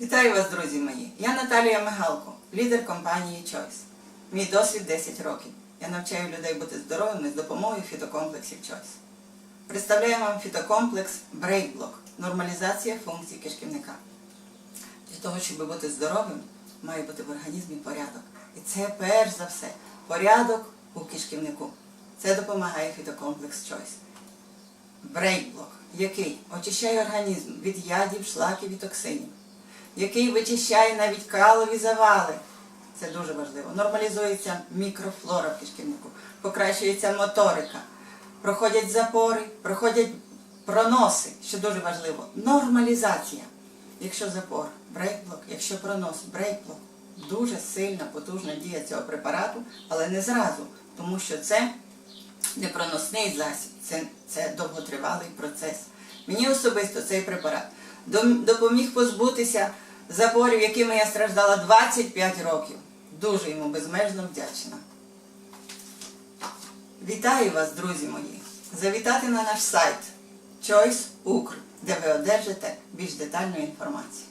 Вітаю вас, друзі мої! Я Наталія Мигалко, лідер компанії Choice. Мій досвід 10 років. Я навчаю людей бути здоровими з допомогою фітокомплексів Choice. Представляю вам фітокомплекс Breakblock – нормалізація функцій кишківника. Для того, щоб бути здоровим, має бути в організмі порядок. І це перш за все порядок у кишківнику. Це допомагає фітокомплекс Choice. Брейкблок, який очищає організм від ядів, шлаків і токсинів, який вичищає навіть калові завали. Це дуже важливо. Нормалізується мікрофлора в кишківнику, покращується моторика, проходять запори, проходять проноси, що дуже важливо. Нормалізація. Якщо запор, брейкблок, якщо пронос, брейкблок. Дуже сильна, потужна дія цього препарату, але не зразу, тому що це непроносний засіб, це, це довготривалий процес. Мені особисто цей препарат допоміг позбутися запорів, якими я страждала 25 років. Дуже йому безмежно вдячна. Вітаю вас, друзі мої! Завітати на наш сайт Choice Укр, де ви одержите більш детальну інформацію.